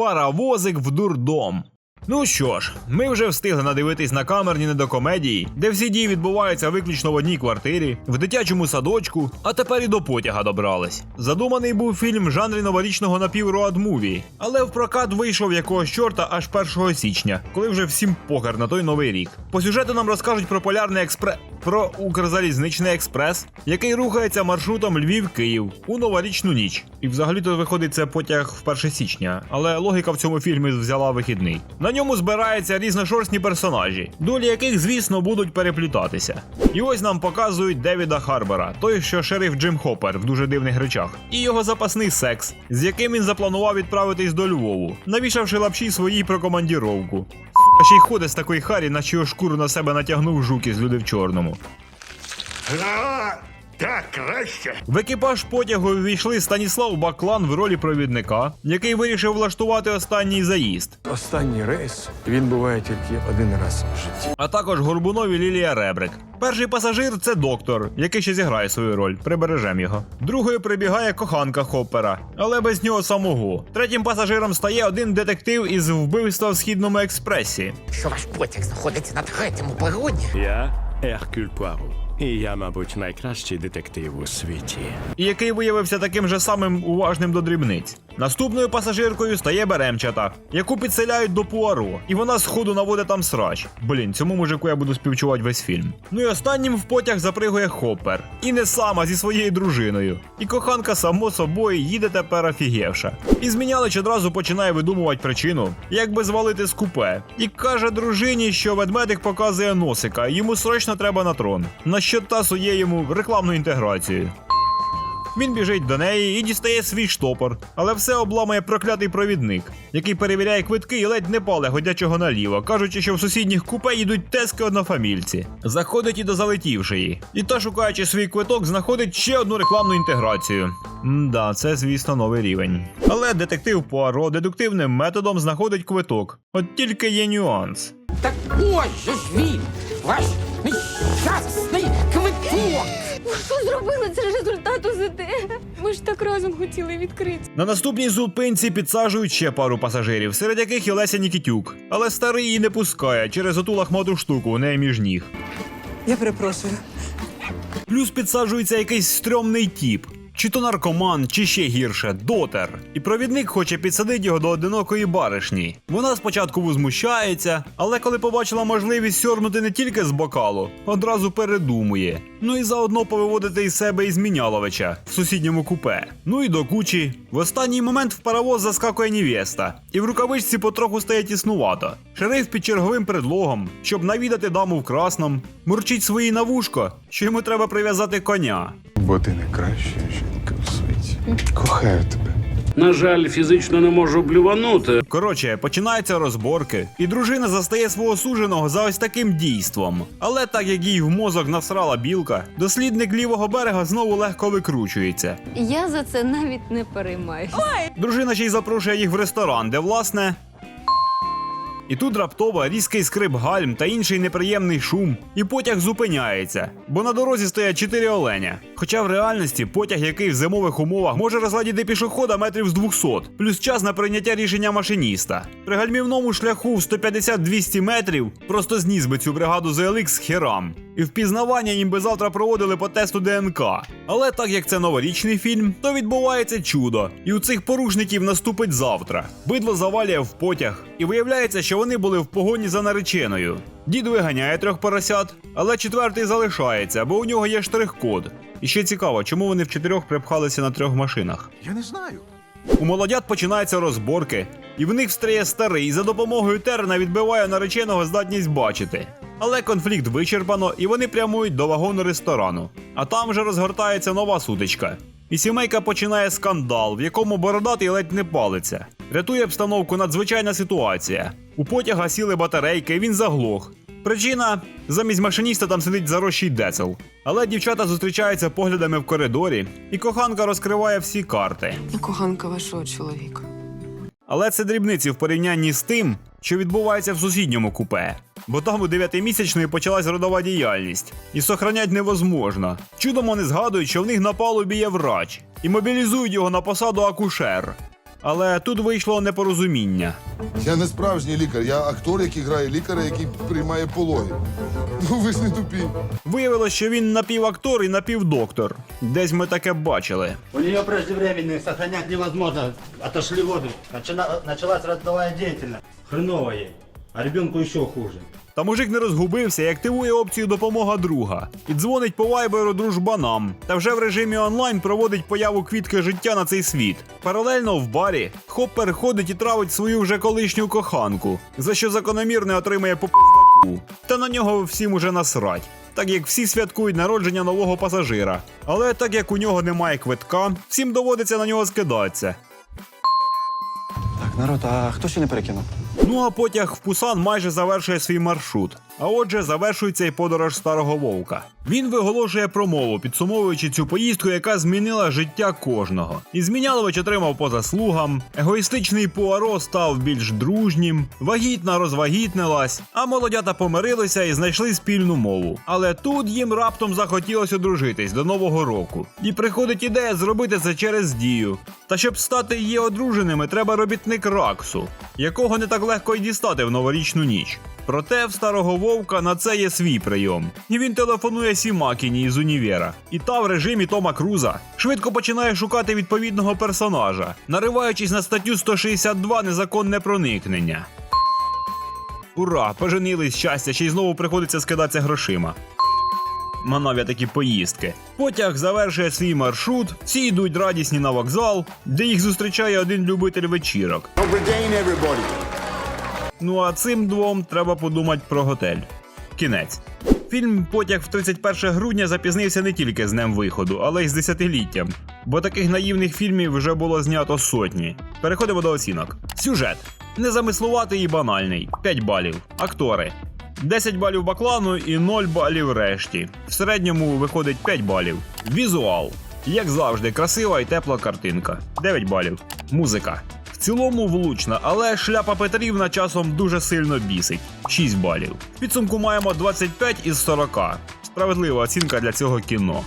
Паровозик в дурдом. Ну що ж, ми вже встигли надивитись на камерні недокомедії, де всі дії відбуваються виключно в одній квартирі, в дитячому садочку, а тепер і до потяга добрались. Задуманий був фільм в жанрі новорічного напівроад-муві, але в прокат вийшов якогось чорта аж 1 січня, коли вже всім похер на той новий рік. По сюжету нам розкажуть про полярний експрес. Про Укрзалізничний експрес, який рухається маршрутом Львів-Київ у новорічну ніч. І взагалі-то виходить це потяг в 1 січня, але логіка в цьому фільмі взяла вихідний. На ньому збираються різношорстні персонажі, долі яких, звісно, будуть переплітатися. І ось нам показують Девіда Харбера, той, що шериф Джим Хоппер в дуже дивних речах, і його запасний секс, з яким він запланував відправитись до Львову, навішавши лапші своїй про командіровку. А ще й ходить з такої харі, наче його шкуру на себе натягнув жук із люди в чорному. Так, краще. В екіпаж потягу ввійшли Станіслав Баклан в ролі провідника, який вирішив влаштувати останній заїзд, Останній рейс він буває тільки один раз в житті. а також Горбунов і Лілія Ребрик. Перший пасажир це доктор, який ще зіграє свою роль, прибережем його. Другою прибігає коханка Хоппера, але без нього самого. Третім пасажиром стає один детектив із вбивства в східному експресі. що ваш потяг знаходиться на третьому пероні. Я Еркюль Пуаро. І я, мабуть, найкращий детектив у світі. який виявився таким же самим уважним до дрібниць. Наступною пасажиркою стає Беремчата, яку підселяють до Пуаро, і вона сходу наводить там срач. Блін, цьому мужику я буду співчувати весь фільм. Ну і останнім в потяг запригує Хоппер. І не сама зі своєю дружиною. І коханка, само собою, їде тепер офігівша. І змінялич одразу починає видумувати причину, як би звалити з купе. І каже дружині, що ведмедик показує носика, йому срочно треба на трон. На що та сує йому рекламну інтеграцію. Він біжить до неї і дістає свій штопор, але все обламує проклятий провідник, який перевіряє квитки і ледь не пале годячого наліво, кажучи, що в сусідніх купе їдуть тески однофамільці. Заходить і до залетівшої. І та, шукаючи свій квиток, знаходить ще одну рекламну інтеграцію. Мда, це, звісно, новий рівень. Але детектив Пуаро дедуктивним методом знаходить квиток. От тільки є нюанс. Так ось же ж він, ваш нещасний квиток. Що зробили? Це результат УЗД. Ми ж так разом хотіли відкрити. На наступній зупинці підсаджують ще пару пасажирів, серед яких і Леся Нікітюк. Але старий її не пускає через оту лахмату штуку у неї між ніг. Я перепрошую. Плюс підсаджується якийсь стрьомний тіп. Чи то наркоман, чи ще гірше, дотер. І провідник хоче підсадити його до одинокої баришні. Вона спочатку возмущається, але коли побачила можливість сьорнути не тільки з бокалу, одразу передумує. Ну і заодно повиводити із себе і Зміняловича в сусідньому купе. Ну і до кучі. В останній момент в паровоз заскакує невеста, і в рукавичці потроху стає тіснувато. Шериф під черговим предлогом, щоб навідати даму в красному, мурчить свої на вушко, що йому треба прив'язати коня. Бо ти у світі. Кохаю тебе. На жаль, фізично не можу блюванути. Коротше, починаються розборки, і дружина застає свого суженого за ось таким дійством. Але так як їй в мозок насрала білка, дослідник лівого берега знову легко викручується. Я за це навіть не переймаюся. Дружина ще й запрошує їх в ресторан, де власне. І тут раптово різкий скрип гальм та інший неприємний шум, і потяг зупиняється, бо на дорозі стоять чотири оленя. Хоча в реальності потяг, який в зимових умовах може розладіти пішохода метрів з 200, плюс час на прийняття рішення машиніста. При гальмівному шляху в 150-200 метрів просто зніс би цю бригаду ZLX з херам. І впізнавання їм би завтра проводили по тесту ДНК. Але так як це новорічний фільм, то відбувається чудо, і у цих порушників наступить завтра. Бидло завалює в потяг, і виявляється, що вони були в погоні за нареченою. Дід виганяє трьох поросят, але четвертий залишається, бо у нього є штрих-код. І ще цікаво, чому вони в чотирьох припхалися на трьох машинах. Я не знаю. У молодят починаються розборки, і в них встає старий і за допомогою терна відбиває нареченого здатність бачити. Але конфлікт вичерпано, і вони прямують до вагону ресторану. А там вже розгортається нова сутичка. І сімейка починає скандал, в якому бородатий ледь не палиться. Рятує обстановку надзвичайна ситуація. У потяга сіли батарейки, він заглох. Причина замість машиніста там сидить зарощий децел. Але дівчата зустрічаються поглядами в коридорі, і коханка розкриває всі карти. Коханка вашого чоловіка. Але це дрібниці в порівнянні з тим, що відбувається в сусідньому купе. Бо там у дев'ятимісячної почалась родова діяльність, і сохранять невозможно. Чудом вони згадують, що в них на палубі є врач, і мобілізують його на посаду акушер. Але тут вийшло непорозуміння. Я не справжній лікар, я актор, який грає лікаря, який приймає пологи. Ну ви ж не тупі. Виявилось, що він напівактор і напівдоктор. Десь ми таке бачили. У нее преждевременные, сохранять невозможно. Отошли воды. Начина- началась родовая деятельность. Хреново ей. А ребенку еще хуже. Та мужик не розгубився і активує опцію допомога друга. І дзвонить по вайберу дружбанам. Та вже в режимі онлайн проводить появу квітки життя на цей світ. Паралельно в барі Хоппер ходить і травить свою вже колишню коханку, за що закономірне отримає по пиздаку. Та на нього всім уже насрать. Так як всі святкують народження нового пасажира. Але так як у нього немає квитка, всім доводиться на нього скидатися. Так, народ, а хто ще не перекинув? Ну а потяг в Пусан майже завершує свій маршрут. А отже, завершується і подорож старого вовка. Він виголошує промову, підсумовуючи цю поїздку, яка змінила життя кожного. І Змінялович отримав по заслугам, егоїстичний Пуаро став більш дружнім, вагітна розвагітнилась, а молодята помирилися і знайшли спільну мову. Але тут їм раптом захотілося одружитись до нового року. І приходить ідея зробити це через дію. Та щоб стати її одруженими, треба робітник Раксу, якого не так легко й дістати в новорічну ніч. Проте в старого вовка на це є свій прийом. І він телефонує Сімакіні із універа. І та в режимі Тома Круза швидко починає шукати відповідного персонажа, нариваючись на статтю 162 незаконне проникнення. Ура! Поженились щастя, ще й знову приходиться скидатися грошима. Манав я такі поїздки. Потяг завершує свій маршрут, всі йдуть радісні на вокзал, де їх зустрічає один любитель вечірок. Ну а цим двом треба подумати про готель. Кінець. Фільм Потяг в 31 грудня запізнився не тільки з днем виходу, але й з десятиліттям. Бо таких наївних фільмів вже було знято сотні. Переходимо до оцінок. Сюжет. Незамислуватий і банальний 5 балів. Актори. 10 балів Баклану і 0 балів решті. В середньому виходить 5 балів. Візуал. Як завжди, красива і тепла картинка. 9 балів. Музика. Цілому влучна, але шляпа Петрівна часом дуже сильно бісить. 6 балів. В підсумку маємо 25 із 40. Справедлива оцінка для цього кіно.